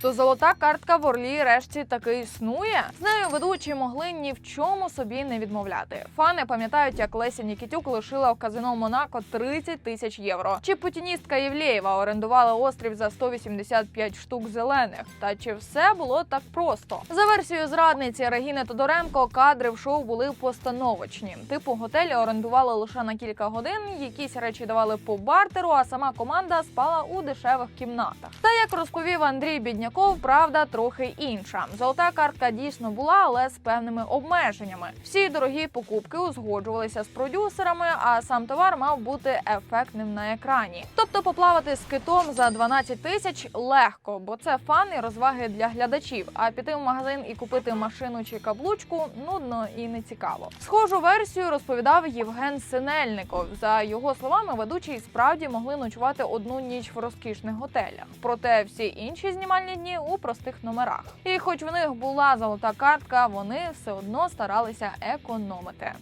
То золота картка в Орлі решті таки існує. З нею ведучі могли ні в чому собі не відмовляти. Фани пам'ятають, як Леся Нікітюк лишила в казино Монако 30 тисяч євро. Чи путіністка Євлєєва орендувала острів за 185 штук зелених? Та чи все було так просто? За версією зрадниці Регіни Тодоренко, кадри в шоу були постановочні. Типу готелі орендували лише на кілька годин, якісь речі давали по бартеру, а сама команда спала у дешевих кімнатах. Та як розповів Андрій Бідняков, правда трохи інша. Золота картка дійсно була, але з певними обмеженнями. Всі дорогі покупки узгоджувалися з продюсерами, а сам товар мав бути ефектним на екрані. Тобто поплавати з китом за 12 тисяч легко, бо це фан і розваги для глядачів. А піти в магазин і купити машину чи каблучку нудно і не цікаво. Схожу версію розповідав Євген Синельников. За його словами, ведучі справді могли ночувати одну ніч в розкішних готелях. Проте всі інші знімальні дні у простих номерах. І хоч в них була золота картка, вони все одно старалися економити.